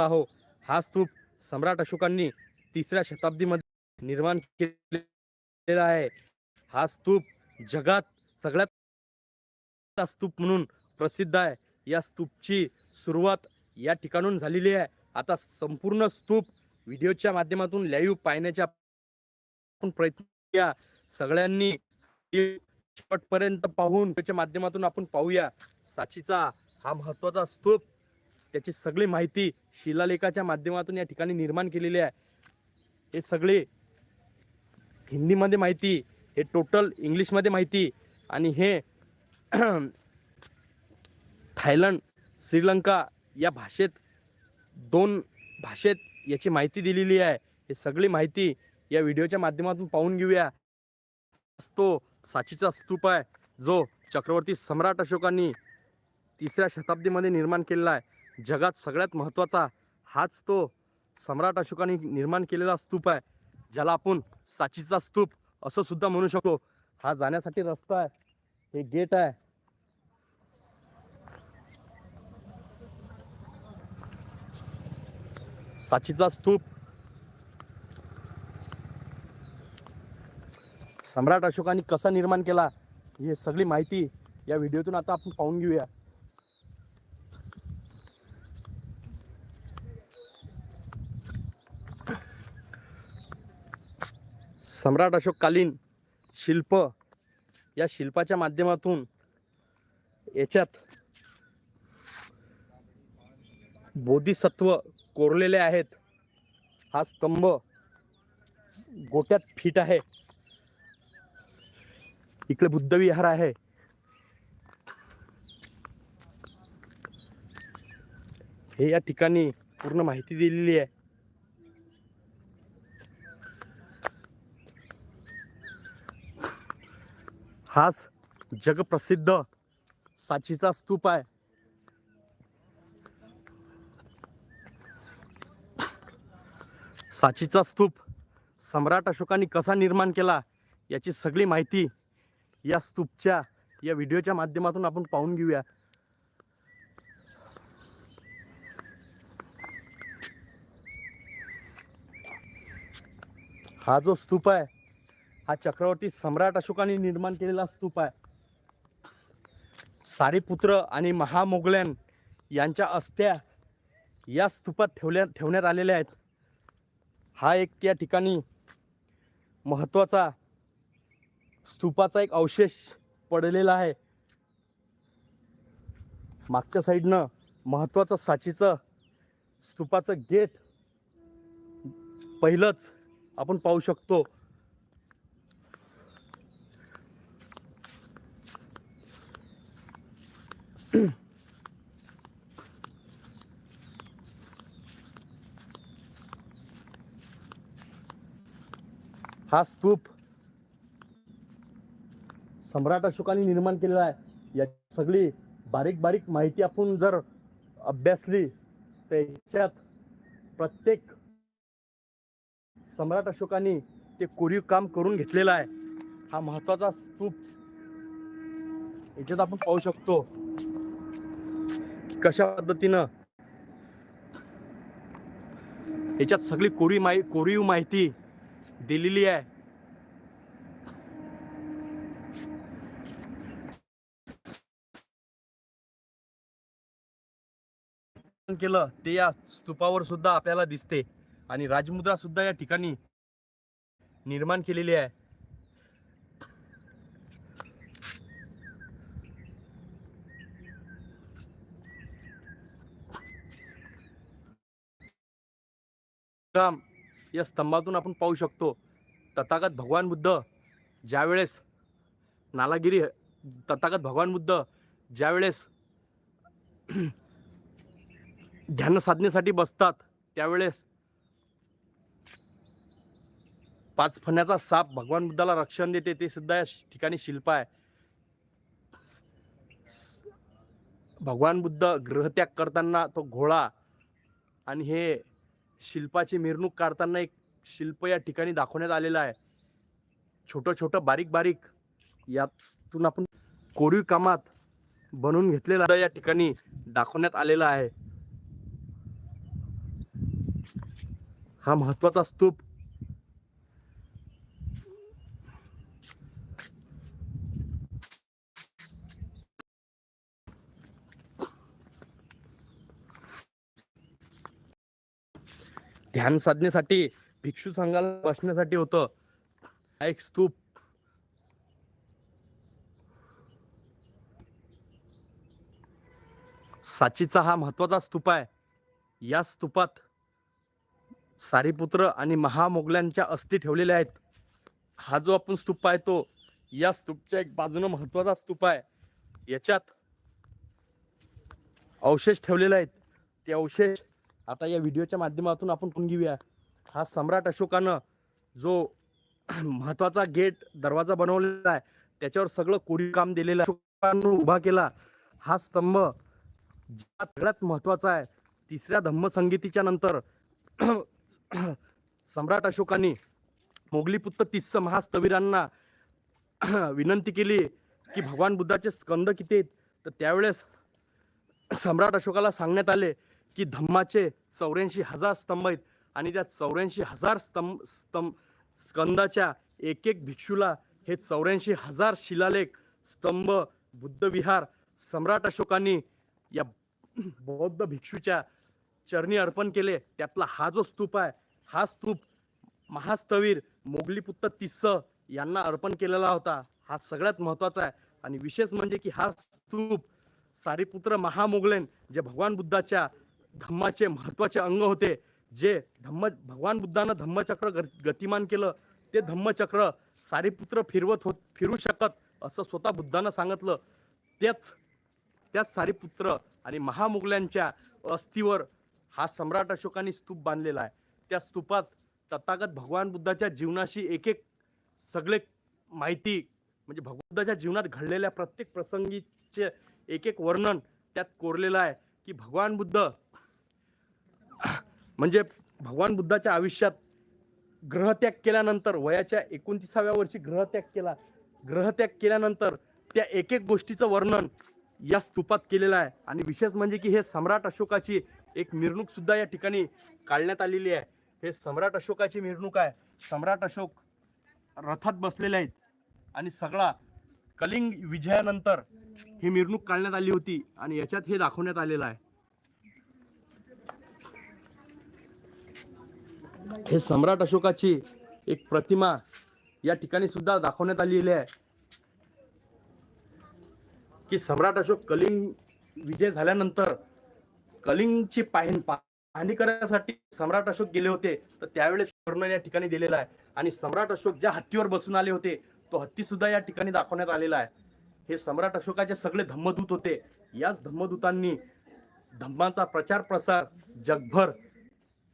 आहो हा. स्तूप सम्राट अशोकांनी तिसऱ्या शताब्दीमध्ये निर्माण केलेला आहे. हा स्तूप जगात सगळ्यात स्तूप म्हणून प्रसिद्ध आहे. या स्तूपची सुरुवात या ठिकाणून झालेली आहे. आता संपूर्ण स्तूप व्हिडिओच्या माध्यमातून लाईव्ह पाहण्याच्या प्रयत्न केला सगळ्यांनी शेवटपर्यंत पाहून त्याच्या माध्यमातून आपण पाहूया. साचीचा हा महत्त्वाचा स्तूप त्याची सगळी माहिती शिलालेखाच्या माध्यमातून या ठिकाणी निर्माण केलेली आहे. हे सगळे हिंदीमध्ये माहिती हे टोटल इंग्लिशमध्ये माहिती आणि हे थायलंड श्रीलंका या भाषेत दोन भाषेत याची माहिती दिलेली आहे. हे सगळी माहिती या व्हिडिओच्या माध्यमातून पाहून घेऊया. तो साचीचा स्तूप आहे जो चक्रवर्ती सम्राट अशोकांनी तिसऱ्या शताब्दीमध्ये निर्माण केलेला आहे. जगात सगळ्यात महत्त्वाचा हाच तो सम्राट अशोकांनी निर्माण केलेला स्तूप आहे ज्याला आपण साचीचा स्तूप असं सुद्धा म्हणू शकतो. हा जाण्यासाठी रस्ता आहे हे गेट आहे. साचीचा स्तूप. सम्राट अशोकांनी कसा निर्माण केला ही सगळी माहिती या व्हिडिओतून आता आपण पाहून घेऊया. सम्राट अशोककालीन शिल्प या शिल्पाच्या माध्यमातून याच्यात बोधिसत्व कोरलेले आहेत. हा स्तंभ गोट्यात फिट आहे. इकडे बुद्धविहार आहे. हे या ठिकाणी पूर्ण माहिती दिलेली आहे. हाच जगप्रसिद्ध साचीचा स्तूप आहे. साचीचा स्तूप सम्राट अशोकांनी कसा निर्माण केला याची सगळी माहिती या स्तूपच्या या व्हिडिओच्या माध्यमातून आपण पाहून घेऊया. हा जो स्तूप आहे हा चक्रवर्ती सम्राट अशोकांनी निर्माण केलेला स्तूप आहे. सारीपुत्र आणि महामोगल्यान यांच्या अस्त्या या स्तूपात ठेवल्या ठेवण्यात आलेल्या आहेत. हा एक या ठिकाणी महत्त्वाचा स्तूपाचा एक अवशेष पडलेला आहे. मागच्या साईडनं महत्त्वाचं साचीचं स्तूपाचं गेट पहिलंच आपण पाहू शकतो. हा स्तूप सम्राट अशोकांनी निर्माण केलेला आहे. या सगळी बारीक बारीक माहिती आपण जर अभ्यासली तर याच्यात प्रत्येक सम्राट अशोकांनी ते कोरीव काम करून घेतलेलं आहे. हा महत्त्वाचा स्तूप याच्यात आपण पाहू शकतो कशा पद्धतीनं याच्यात सगळी कोरी माहि कोरीव माहिती दिलेली आहे. केलं ते या स्तूपावर सुद्धा आपल्याला दिसते. आणि राजमुद्रा सुद्धा या ठिकाणी निर्माण केलेली आहे. काम या स्तंभातून आपण पाहू शकतो तथागत भगवान बुद्ध ज्यावेळेस नालागिरी तथागत भगवान बुद्ध ज्यावेळेस ध्यान साधनेसाठी बसतात त्यावेळेस पाच फण्याचा साप भगवान बुद्धाला रक्षण देते ते सुद्धा या ठिकाणी शिल्प आहे. स- भगवान बुद्ध ग्रहत्याग करताना तो घोडा आणि हे शिल्पाची मिरवणूक काढताना एक शिल्प या ठिकाणी दाखवण्यात आलेलं आहे. छोटं छोटं बारीक बारीक. यातून आपण कोरीव कामात बनवून घेतलेला या ठिकाणी दाखवण्यात आलेला आहे. हा महत्त्वाचा स्तूप ध्यान साधण्यासाठी भिक्षू संघाला बसण्यासाठी होतं. हा एक स्तूप. साचीचा हा महत्त्वाचा स्तूप आहे. या स्तूपात सारीपुत्र आणि महामोगल्यांच्या अस्थी ठेवलेल्या आहेत. हा जो आपण स्तूप पाहतो या स्तूपच्या एक बाजूने महत्त्वाचा स्तूप आहे. याच्यात अवशेष ठेवलेले आहेत. ते अवशेष आता या व्हिडिओच्या माध्यमातून आपण पाहून घेऊया. हा सम्राट अशोकानं जो महत्त्वाचा गेट दरवाजा बनवलेला आहे त्याच्यावर सगळं कोरीव काम दिलेलं अशोकानं उभा केला. हा स्तंभ ज्या सगळ्यात महत्त्वाचा आहे तिसऱ्या धम्मसंगीतीच्या नंतर सम्राट अशोकाने मोगलीपुत्र तिस्स महास्तवीरांना विनंती केली की भगवान बुद्धाचे स्कंद किती आहेत? तर त्यावेळेस सम्राट अशोकाला सांगण्यात आले की धम्माचे चौऱ्याऐंशी हजार स्तंभ आहेत. आणि त्या चौऱ्याऐंशी हजार स्तंभ स्तंभ स्कंदाच्या एक एक भिक्षूला हे चौऱ्याऐंशी हजार शिलालेख स्तंभ बुद्धविहार सम्राट अशोकांनी या बौद्ध भिक्षूच्या चरणी अर्पण केले. त्यातला हा जो स्तूप आहे हा स्तूप महास्तवीर मोगलीपुत्त तिस्स यांना अर्पण केलेला होता. हा सगळ्यात महत्त्वाचा आहे. आणि विशेष म्हणजे की हा स्तूप सारीपुत्र महामोगलेन जे भगवान बुद्धाच्या धम्माचे महत्त्वाचे अंग होते. जे धम्म भगवान बुद्धानं धम्मचक्र गतिमान केलं ते धम्मचक्र सारीपुत्र फिरवत होत फिरू शकत असं स्वतः बुद्धानं सांगितलं. तेच त्याच सारीपुत्र आणि महामुगल्यांच्या अस्थीवर हा सम्राट अशोकाने स्तूप बांधलेला आहे. त्या स्तूपात तथागत भगवान बुद्धाच्या जीवनाशी एक एक सगळे माहिती म्हणजे भगवान बुद्धाच्या जीवनात घडलेल्या प्रत्येक प्रसंगीचे एक एक वर्णन त्यात कोरलेलं आहे की भगवान बुद्ध म्हणजे भगवान बुद्धाच्या आयुष्यात ग्रहत्याग केल्यानंतर वयाच्या एकोणतीसाव्या वर्षी ग्रहत्याग केला. ग्रहत्याग केल्यानंतर त्या एक एक गोष्टीचं वर्णन या स्तूपात केलेलं आहे. आणि विशेष म्हणजे की हे सम्राट अशोकाची एक मिरवणूक सुद्धा या ठिकाणी काढण्यात आलेली आहे. हे सम्राट अशोकाची मिरवणूक आहे. सम्राट अशोक रथात बसलेले आहेत. आणि सगळा कलिंग विजयानंतर ही मिरवणूक काढण्यात आली होती. आणि याच्यात हे दाखवण्यात आलेलं आहे. हे सम्राट अशोकाची एक प्रतिमा या ठिकाणी सुद्धा दाखवण्यात आलेली आहे. की सम्राट अशोक कलिंग विजय झाल्यानंतर कलिंगची पाहणी पाहणी करण्यासाठी सम्राट अशोक गेले होते. तर त्यावेळेस वर्णन या ठिकाणी दिलेला आहे. आणि सम्राट अशोक ज्या हत्तीवर बसून आले होते तो हत्ती सुद्धा या ठिकाणी दाखवण्यात आलेला आहे. हे सम्राट अशोकाचे सगळे धम्मदूत होते. याच धम्मदूतांनी धम्माचा प्रचार प्रसार जगभर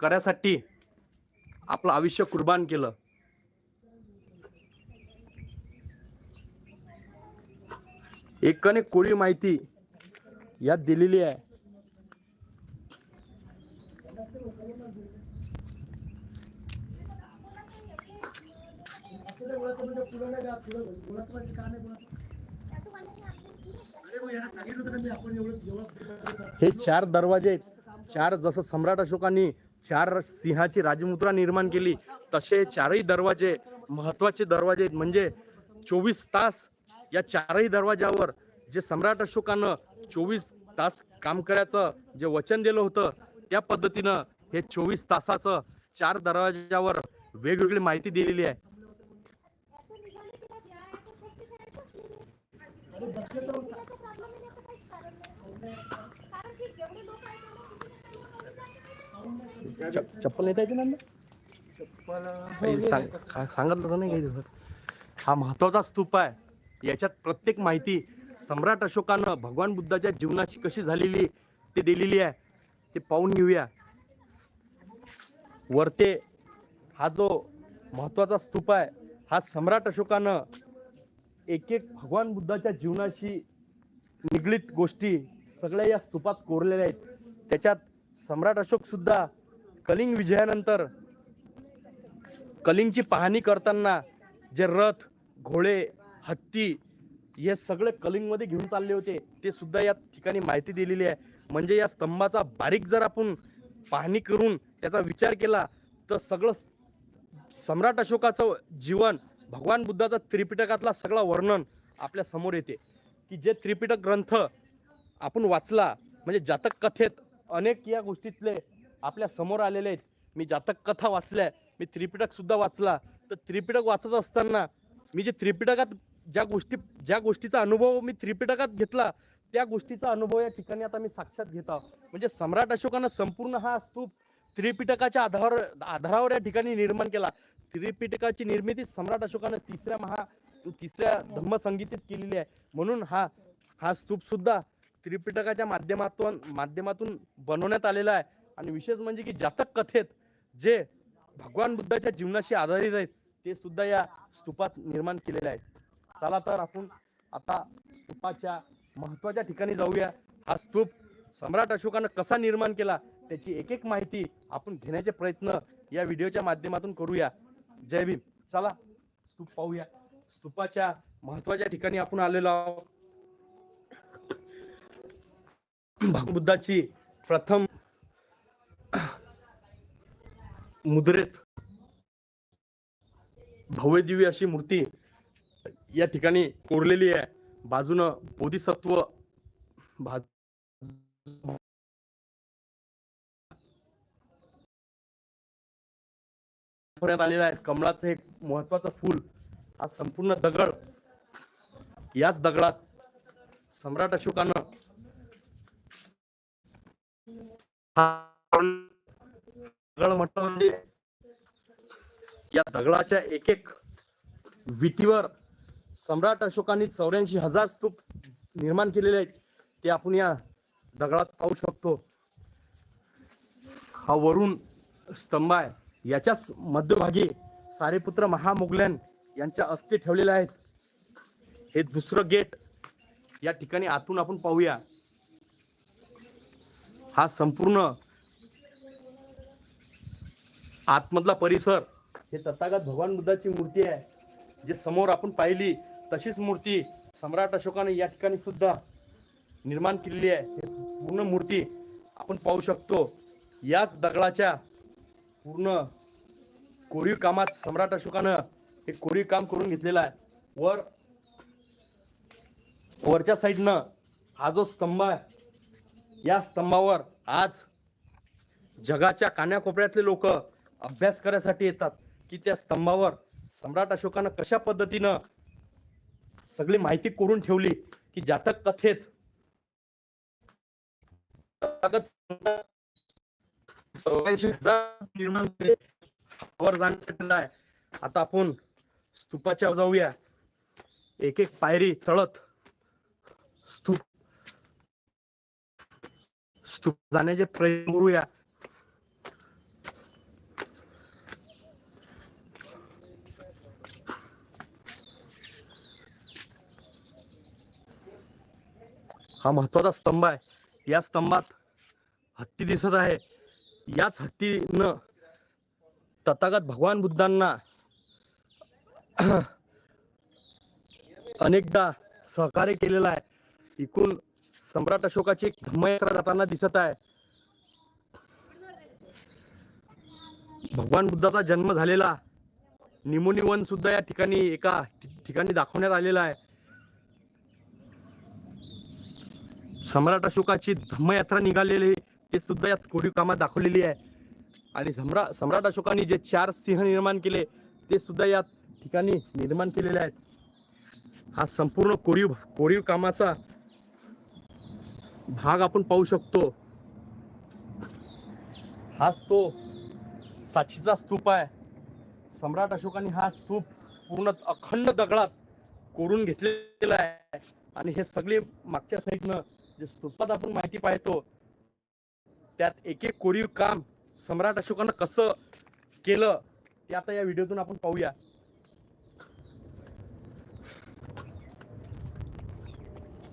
करण्यासाठी आपलं आयुष्य कुर्बान केलं. एकाने कोळी माहिती यात दिलेली आहे. हे चार दरवाजे आहेत. चार जसं सम्राट अशोकांनी चार सिंहाची राजमुद्रा निर्माण केली. तसे चारही दरवाजे महत्त्वाचे दरवाजे आहेत. म्हणजे चोवीस तास या चारही दरवाजावर जे सम्राट अशोकानं चोवीस तास काम करायचं जे वचन दिलं होतं त्या पद्धतीनं हे चोवीस तासाचं चार दरवाजावर वेगवेगळी माहिती दिलेली आहे. च- चप्पल नेता येते ना काही सांग खा- सांगितलं तर नाही काही दिवसात हा महत्त्वाचा स्तूप आहे. याच्यात प्रत्येक माहिती सम्राट अशोकानं भगवान बुद्धाच्या जीवनाची कशी झालेली ते दिलेली आहे. ते पाहून घेऊया. वरते हा जो महत्त्वाचा स्तूप आहे हा सम्राट अशोकानं एक एक भगवान बुद्धाच्या जीवनाशी निगडीत गोष्टी सगळ्या या स्तूपात कोरलेल्या आहेत. त्याच्यात सम्राट अशोक सुद्धा कलिंग विजयानंतर कलिंगची पाहणी करताना जे रथ घोडे हत्ती हे सगळे कलिंगमध्ये घेऊन चालले होते ते सुद्धा या ठिकाणी माहिती दिलेली आहे. म्हणजे या स्तंभाचा बारीक जर आपण पाहणी करून त्याचा विचार केला तर सगळं सम्राट अशोकाचं जीवन भगवान बुद्धाचा त्रिपिटकातला सगळा वर्णन आपल्यासमोर येते. की जे त्रिपिटक ग्रंथ आपण वाचला म्हणजे जातक कथेत अनेक या गोष्टीतले आपल्यासमोर आलेले आहेत. मी जातक कथा वाचल्या मी त्रिपिटक सुद्धा वाचला. तर त्रिपिटक वाचत असताना मी जे त्रिपिटकात ज्या गोष्टी ज्या गोष्टीचा अनुभव मी त्रिपिटकात घेतला त्या गोष्टीचा अनुभव या ठिकाणी आता मी साक्षात घेत आहोत म्हणजे सम्राट अशोकानं संपूर्ण हा स्तूप त्रिपिटकाच्या आधारावर आधारावर या ठिकाणी निर्माण केला. त्रिपिटकाची निर्मिती सम्राट अशोकानं तिसऱ्या महा तिसऱ्या धम्मसंगीतीत केलेली आहे. म्हणून हा हा स्तूप सुद्धा त्रिपिटकाच्या माध्यमातून माध्यमातून बनवण्यात आलेला आहे. आणि विशेष म्हणजे की जातक कथेत जे भगवान बुद्धाच्या जीवनाशी आधारित आहेत ते सुद्धा या स्तूपात निर्माण केलेले आहेत. चला तर आपण आता स्तूपाच्या महत्त्वाच्या ठिकाणी जाऊया. हा स्तूप सम्राट अशोकानं कसा निर्माण केला त्याची एक एक माहिती आपण घेण्याचे प्रयत्न या व्हिडिओच्या माध्यमातून करूया. जय भीम. चला स्तूप पाहूया. स्तूपाच्या महत्त्वाच्या ठिकाणी आपण आलेलो आहोत. भगवान बुद्धाची प्रथम मुद्रेत भव्य दिव्य अशी मूर्ती या ठिकाणी कोरलेली आहे. बाजूनं बोधिसत्व भा आलेला आहे. कमळाचं एक महत्वाचं फूल हा संपूर्ण दगड याच दगडात सम्राट अशोकानं दगड म्हटलं म्हणजे या दगडाच्या एक एक विटीवर सम्राट अशोकांनी चौऱ्याऐंशी हजार स्तूप निर्माण केलेले आहेत. ते आपण या दगडात पाहू शकतो. हा वरून स्तंभ आहे. याच्याच मध्यभागी सारेपुत्र महामुगल्यान यांच्या अस्थि ठेवलेल्या आहेत. हे दुसरं गेट या ठिकाणी आतून आपण पाहूया. हा संपूर्ण आतमधला परिसर हे तथागत भगवान बुद्धाची मूर्ती आहे. जे समोर आपण पाहिली तशीच मूर्ती सम्राट अशोकाने या ठिकाणी सुद्धा निर्माण केलेली आहे. हे पूर्ण मूर्ती आपण पाहू शकतो. याच दगडाच्या पूर्ण कोरीव कामात सम्राट अशोकानं हे कोरीव काम करून घेतलेलं आहे. वर वरच्या साईडनं हा जो स्तंभ आहे या स्तंभावर आज जगाच्या कान्याकोपऱ्यातले लोक अभ्यास करायसाठी येतात की त्या स्तंभावर सम्राट अशोकानं कशा पद्धतीनं सगळी माहिती करून ठेवली की जातक कथेत वर जाण्यासाठी आता आपण स्तूपाच्या जाऊया. एक एक पायरी चढत स्तूप स्तूप जाण्याचे प्रयत्न करूया. हा महत्त्वाचा स्तंभ आहे. या स्तंभात हत्ती दिसत आहे. याच हत्तीनं तथागत भगवान बुद्धांना अनेकदा सहकार्य केलेलं आहे. एकूण सम्राट अशोकाची एक धम्मयात्रा जाताना दिसत आहे. भगवान बुद्धाचा जन्म झालेला निमोनिवन सुद्धा या ठिकाणी एका ठिकाणी दाखवण्यात आलेला आहे. सम्राट अशोकाची धम्मयात्रा निघालेली ते सुद्धा यात कोरीव कामात दाखवलेली आहे. आणि सम्राट सम्राट अशोकाने जे चार सिंह निर्माण केले ते सुद्धा या ठिकाणी निर्माण केलेले आहेत. हा संपूर्ण कोरीव कोरीव कामाचा भाग आपण पाहू शकतो. हाच तो साक्षीचा स्तूप आहे. सम्राट अशोकाने हा स्तूप पूर्ण अखंड दगडात कोरून घेतलेला आहे. आणि हे सगळे मागच्या साईडनं जे स्तूपात आपण माहिती पाहतो त्यात एक एक कोरीव काम सम्राट अशोकानं कसं केलं ते आता या व्हिडिओतून आपण पाहूया.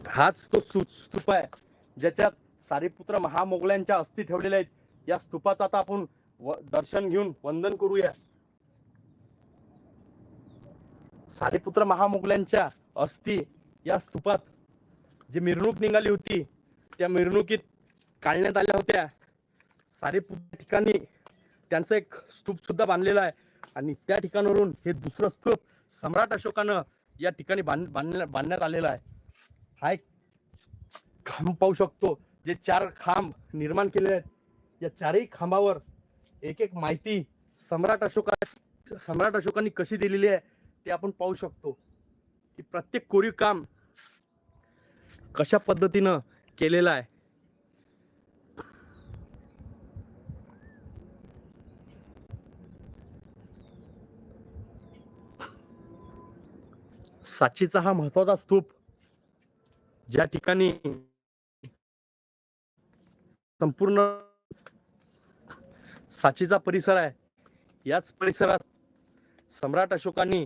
हाच तो स्तूप आहे ज्याच्यात सारीपुत्र महामोगल्यांच्या अस्थी ठेवलेल्या आहेत. या स्तूपाचं आता आपण दर्शन घेऊन वंदन करूया. सारीपुत्र महामोगल्यांच्या अस्थी या स्तूपात जी मिरवणूक निघाली होती त्या मिरवणुकीत काढण्यात आल्या होत्या. सारे ठिकाणी त्यांचं एक स्तूप सुद्धा बांधलेला आहे. आणि त्या ठिकाणावरून हे दुसरं स्तूप सम्राट अशोकानं या ठिकाणी बांध बांधण्या बांधण्यात आलेला आहे. हा एक खांब पाहू शकतो जे चार खांब निर्माण केले आहेत. या चारही खांबावर एक एक माहिती सम्राट अशोका सम्राट अशोकांनी कशी दिलेली आहे ते आपण पाहू शकतो. की प्रत्येक कोरीव काम कशा पद्धतीनं केलेला आहे? साचीचा हा महत्त्वाचा स्तूप ज्या ठिकाणी संपूर्ण साचीचा परिसर आहे याच परिसरात सम्राट अशोकांनी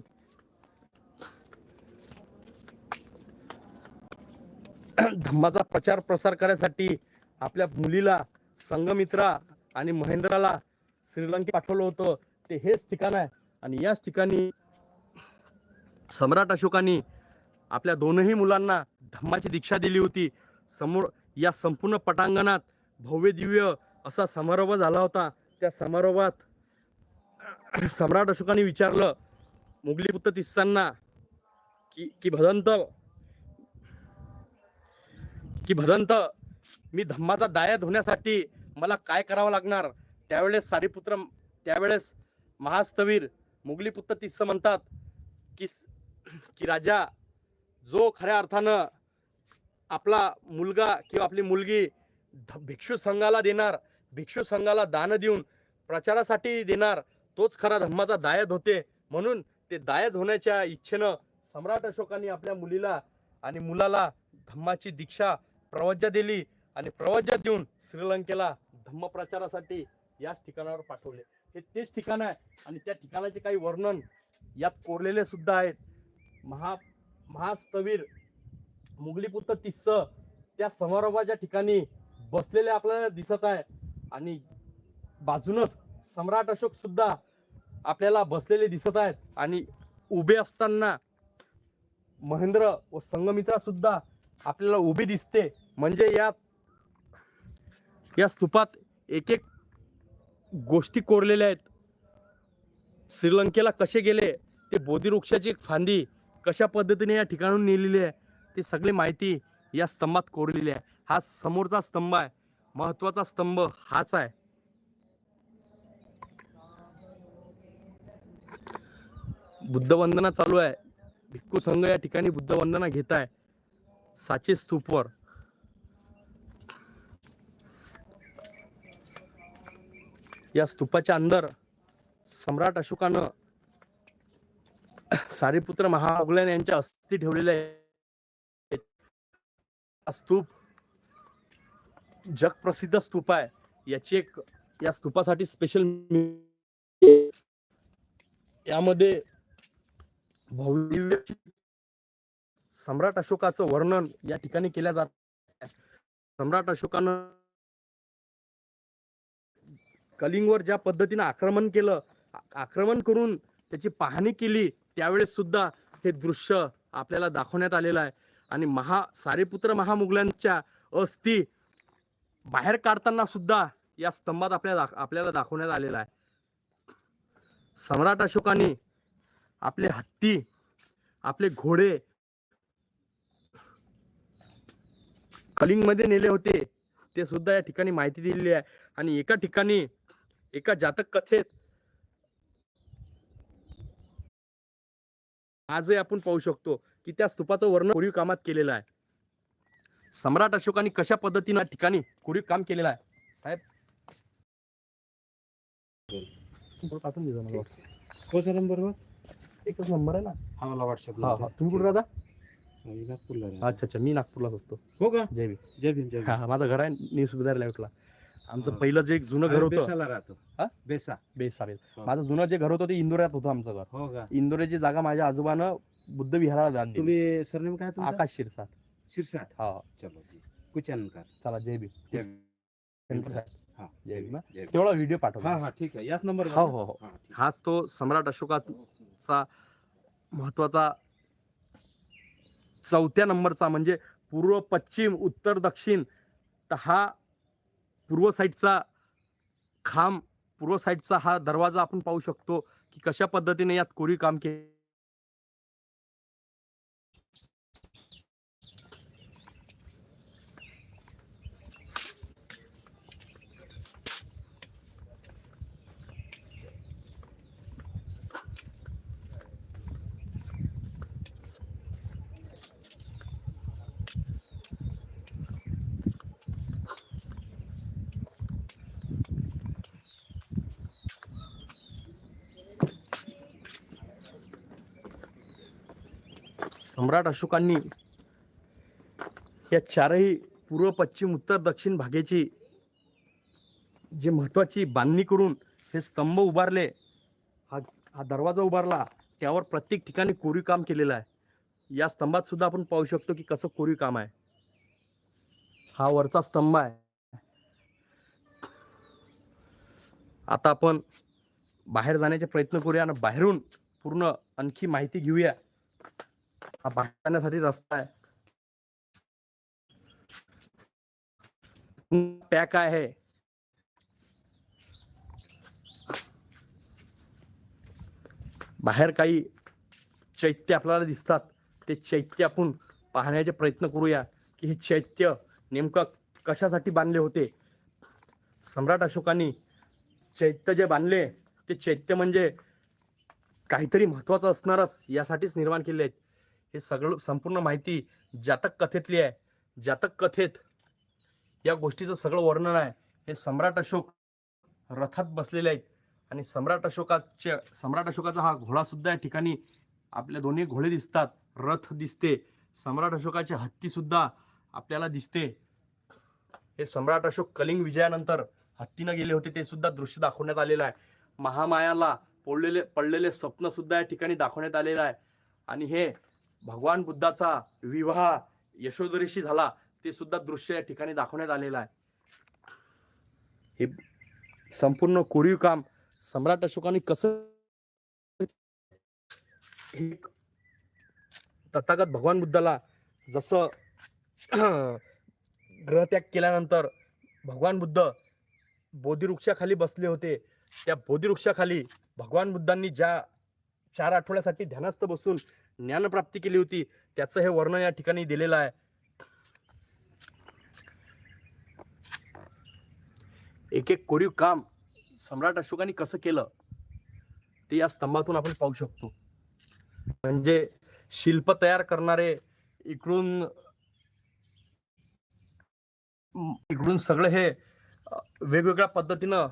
धम्माचा प्रचार प्रसार करण्यासाठी आपल्या मुलीला संगमित्रा आणि महेंद्राला श्रीलंकेत पाठवलं होतं. ते हेच ठिकाण आहे. आणि याच ठिकाणी सम्राट अशोकांनी आपल्या दोनही मुलांना धम्माची दीक्षा दिली होती. समोर या संपूर्ण पटांगणात भव्य दिव्य असा समारोह झाला होता. त्या समारोहात सम्राट अशोकांनी विचारलं मुघली पुत्र तिस्सांना की की भदंत की भदंत मी धम्माचा दायद होण्यासाठी मला काय करावं लागणार? त्यावेळेस सारीपुत्र त्यावेळेस महास्तवीर मुगलीपुत्र तिस्स म्हणतात की की राजा जो खऱ्या अर्थानं आपला मुलगा किंवा आपली मुलगी ध- भिक्षू संघाला देणार भिक्षू संघाला दान देऊन प्रचारासाठी देणार तोच खरा धम्माचा दायद होते. म्हणून ते दायद होण्याच्या इच्छेनं सम्राट अशोकांनी आपल्या मुलीला आणि मुलाला धम्माची दीक्षा प्रवज्जा दिली आणि प्रवज्जा देऊन श्रीलंकेला धम्मप्रचारासाठी याच ठिकाणावर पाठवले. हे तेच ठिकाण आहे आणि त्या ठिकाणाचे काही वर्णन यात कोरलेले सुद्धा आहेत. महा महास्तवीर मुघलीपुत्र तिस्स त्या समारोहाच्या ठिकाणी बसलेले आपल्याला दिसत आहे. आणि बाजूनच सम्राट अशोक सुद्धा आपल्याला बसलेले दिसत आहेत. आणि उभे असताना महेंद्र व संगमित्रा सुद्धा आपल्याला उभी दिसते. म्हणजे या या स्तूपात एक एक गोष्टी कोरलेल्या आहेत. श्रीलंकेला कसे गेले ते बोधिवृक्षाची एक फांदी कशा पद्धतीने या ठिकाणून नेलेली आहे ती सगळी माहिती या स्तंभात कोरलेली आहे. हा समोरचा स्तंभ आहे महत्त्वाचा स्तंभ हाच आहे. बुद्धवंदना चालू आहे. भिक्खू संघ या ठिकाणी बुद्धवंदना घेत आहे साचे स्तूपवर या स्तूपाच्या अंदर सम्राट अशोकानं सारीपुत्र महामुगलन यांच्या अस्थि ठेवलेल्या हा स्तूप जगप्रसिद्ध स्तूप आहे. याची एक या स्तूपासाठी स्पेशल यामध्ये भव्य सम्राट अशोकाचं वर्णन या ठिकाणी केल्या जात सम्राट अशोकानं कलिंगवर ज्या पद्धतीनं आक्रमण केलं आक्रमण करून त्याची पाहणी केली त्यावेळेस सुद्धा हे दृश्य आपल्याला दाखवण्यात आलेलं आहे. आणि महा सारेपुत्र महामुघलांच्या अस्थी बाहेर काढताना सुद्धा या स्तंभात आपल्याला दाख- आपल्याला दाखवण्यात आलेला आहे. सम्राट अशोकाने आपले हत्ती आपले घोडे कलिंगमध्ये नेले होते. ते सुद्धा या ठिकाणी माहिती दिलेली आहे. आणि एका ठिकाणी एका जातक कथेत आजही आपण पाहू शकतो की त्या स्तूपाचं वर्णन कोरीव कामात केलेलं आहे. सम्राट अशोकाने कशा पद्धतीनं ठिकाणी कोरीव काम केलेलं आहे? साहेब. कोणचा नंबर वर एकच नंबर आहे ना? हा मला व्हॉट्सअप हा हा. तुम्ही कुठे राहता? नागपूरला. अच्छा अच्छा. मी नागपूरलाच असतो. हो का? जय भीम. जय भीम जय हा भीम. हा माझं घर आहे न्यू सुविधा लाईटला आमचं हा. पहिलं जे एक जुनं घर होतं. बेसाला राहतो. हा? बेसा. बेस चालेल हा. माझं जुनं जे घर होतं ते इंदोऱ्यात होतं आमचं घर. हो का? इंदोऱ्याची जागा माझ्या आजोबानं बुद्ध विहाराला दान दिली. तुम्ही सरनेम काय तुमचं? आकाश शिरसाट. शिरसाट. हा. चलो जी. कुचानकर. चला जय भीम. जय सेंटर साहेब. हा जय भीम. हा. जय भीम. तेवढा व्हिडिओ पाठव हा हा ठीक आहे. याच नंबर हो हो हो. हाच तो सम्राट अशोकाचा महत्त्वाचा चौथ्या नंबरचा म्हणजे पूर्व पश्चिम उत्तर दक्षिण तर हा पूर्व साईडचा खांब पूर्व साईडचा हा दरवाजा आपण पाहू शकतो की कशा पद्धतीने यात कोरीव काम केले सम्राट अशोकांनी या चारही पूर्व पश्चिम उत्तर दक्षिण भागेची जी महत्वाची बांधणी करून हे स्तंभ उभारले हा हा दरवाजा उभारला त्यावर प्रत्येक ठिकाणी कोरीव काम केलेलं आहे. या स्तंभात सुद्धा आपण पाहू शकतो की कसं कोरीव काम आहे. हा वरचा स्तंभ आहे. आता आपण बाहेर जाण्याचे प्रयत्न करूया आणि बाहेरून पूर्ण आणखी माहिती घेऊया. हा बाहेर जाण्यासाठी रस्ता आहे. पॅक आहे. बाहेर काही चैत्य आपल्याला दिसतात. ते चैत्य आपण पाहण्याचे प्रयत्न करूया की हे चैत्य नेमकं कशासाठी बांधले होते? सम्राट अशोकांनी चैत्य जे बांधले ते चैत्य म्हणजे काहीतरी महत्वाचं असणारच यासाठीच निर्माण केले आहेत हे सगळं संपूर्ण माहिती जातक कथेतली आहे. जातक कथेत या गोष्टीचं सगळं वर्णन आहे. हे सम्राट अशोक रथात बसलेले आहेत. आणि सम्राट अशोकाचे सम्राट अशोकाचा हा घोडा सुद्धा या ठिकाणी आपल्या दोन्ही घोडे दिसतात. रथ दिसते. सम्राट अशोकाचे हत्ती सुद्धा आपल्याला दिसते. हे सम्राट अशोक कलिंग विजयानंतर हत्तीनं गेले होते ते सुद्धा दृश्य दाखवण्यात आलेलं आहे. महामायाला पडलेले पडलेले स्वप्न सुद्धा या ठिकाणी दाखवण्यात आलेलं आहे. आणि हे भगवान बुद्धाचा विवाह यशोधरीशी झाला ते सुद्धा दृश्य या ठिकाणी दाखवण्यात आलेलं आहे. हे संपूर्ण कोरीव काम सम्राट अशोकाने कसं हे तथागत भगवान बुद्धाला जसं ग्रहत्याग केल्यानंतर भगवान बुद्ध बोधिवृक्षाखाली बसले होते त्या बोधिवृक्षाखाली भगवान बुद्धांनी ज्या चार आठवड्यासाठी ध्यानस्थ बसून ज्ञानप्राप्ती केली होती. त्याचं हे वर्णन या ठिकाणी दिलेलं आहे. एक एक कोरीव काम सम्राट अशोकाने कसं केलं ते या स्तंभातून आपण पाहू शकतो. म्हणजे शिल्प तयार करणारे इकडून इकडून सगळं हे वेगवेगळ्या पद्धतीनं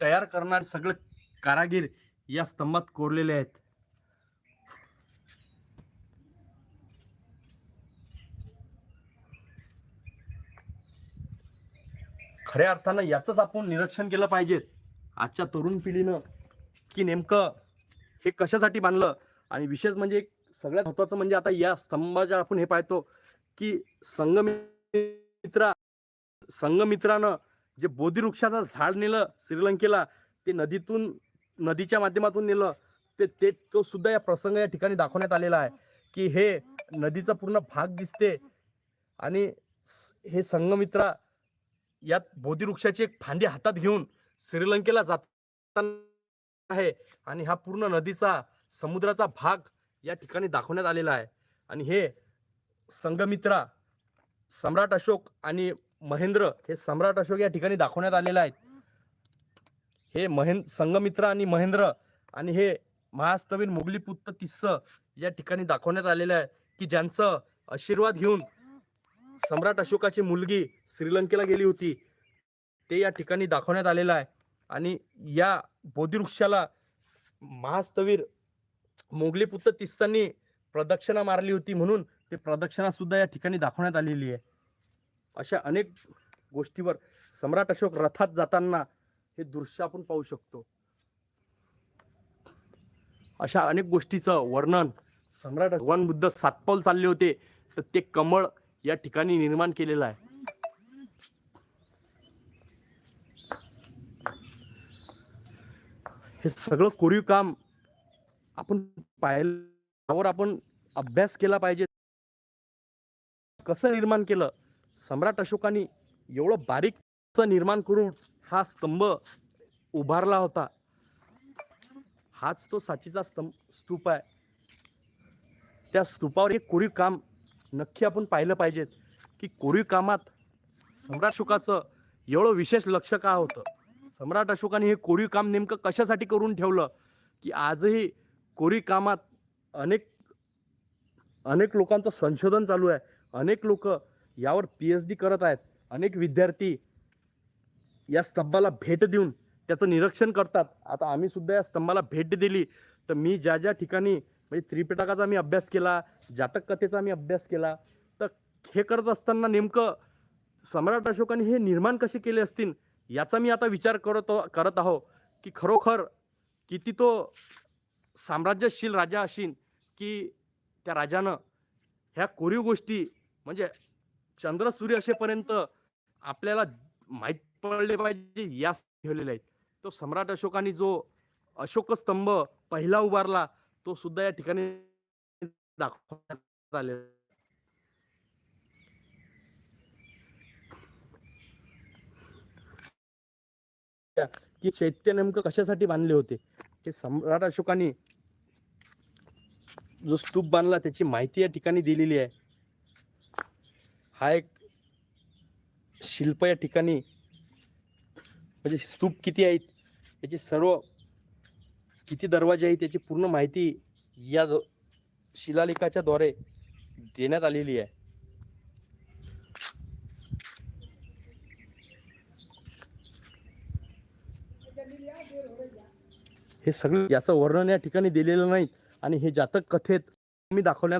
तयार करणारे सगळे कारागीर या स्तंभात कोरलेले आहेत. खऱ्या अर्थानं याचंच आपण निरीक्षण केलं पाहिजे. आजच्या तरुण पिढीनं की नेमकं हे कशासाठी बांधलं? आणि विशेष म्हणजे एक सगळ्यात महत्वाचं म्हणजे आता या स्तंभाच्या आपण हे पाहतो की संगमित्रा संगमित्रानं जे बोधीवृक्षाचं झाड नेलं श्रीलंकेला ते नदीतून नदीच्या माध्यमातून नेलं ते ते तो सुद्धा या प्रसंग या ठिकाणी दाखवण्यात आलेला आहे की हे नदीचा पूर्ण भाग दिसते. आणि हे संगमित्रा यात बोधिवृक्षाची एक फांदी हातात घेऊन श्रीलंकेला जाताना आहे आणि हा पूर्ण नदीचा समुद्राचा भाग या ठिकाणी दाखवण्यात आलेला आहे. आणि हे संगमित्रा सम्राट अशोक आणि महेंद्र हे सम्राट अशोक या ठिकाणी दाखवण्यात आलेले आहेत. हे महेंद्र संगमित्रा आणि महेंद्र आणि हे महास्तवीन मुघली पुत्र तिस्स या ठिकाणी दाखवण्यात आलेलं आहे की ज्यांचं आशीर्वाद घेऊन सम्राट अशोकाची मुलगी श्रीलंकेला गेली होती. ते या ठिकाणी दाखवण्यात आलेलं आहे. आणि या बोधिवृक्षाला महास्तवीर मोगली पुत्र तिस्तांनी प्रदक्षिणा मारली होती म्हणून ते प्रदक्षिणा सुद्धा या ठिकाणी दाखवण्यात आलेली आहे. अशा अनेक गोष्टीवर सम्राट अशोक रथात जाताना हे दृश्य आपण पाहू शकतो. अशा अनेक गोष्टीचं वर्णन सम्राट भगवान बुद्ध सातपाऊल चालले होते. तर ते कमळ या ठिकाणी निर्माण केलेलं आहे. हे सगळं कोरीव काम आपण पाहिलं आपण अभ्यास केला पाहिजे. कसं निर्माण केलं? सम्राट अशोकाने एवढं बारीक निर्माण करून हा स्तंभ उभारला होता? हाच तो साचीचा स्तंभ स्तूप आहे. त्या स्तूपावर एक कोरीव काम नक्की आपण पाहिलं पाहिजेत की कोरीव कामात सम्राट अशोकाचं एवढं विशेष लक्ष का होतं? सम्राट अशोकाने हे कोरीव काम नेमकं कशासाठी करून ठेवलं? की आजही कोरीव कामात अनेक अनेक लोकांचं संशोधन चालू आहे. अनेक लोक यावर पी एच डी करत आहेत. अनेक विद्यार्थी या स्तंभाला भेट देऊन त्याचं निरीक्षण करतात. आता आम्ही सुद्धा या स्तंभाला भेट दिली. तर मी ज्या ज्या ठिकाणी म्हणजे त्रिपिटकाचा मी अभ्यास केला जातक कथेचा मी अभ्यास केला. तर हे करत असताना नेमकं सम्राट अशोकाने हे निर्माण कसे केले असतील याचा मी आता विचार करत करत आहो. की खरोखर किती तो साम्राज्यशील राजा असेल की त्या राजानं ह्या कोरीव गोष्टी म्हणजे चंद्र सूर्य असेपर्यंत आपल्याला माहीत पडले पाहिजे या ठेवलेले आहेत. तो सम्राट अशोकाने जो अशोकस्तंभ पहिला उभारला तो सुद्धा या ठिकाणी दाखवण्यात आले की चैत्य नेमकं कशासाठी बांधले होते? हे सम्राट अशोकाने जो स्तूप बांधला त्याची माहिती या ठिकाणी दिलेली आहे. हा एक शिल्प या ठिकाणी म्हणजे स्तूप किती आहेत याची सर्व किती दरवाजे आहेत याची पूर्ण माहिती या शिलालेखाच्या द्वारे देण्यात आलेली आहे. हे सगळं याचं वर्णन या ठिकाणी दिलेलं नाही आणि हे जातक कथेत मी दाखवण्यात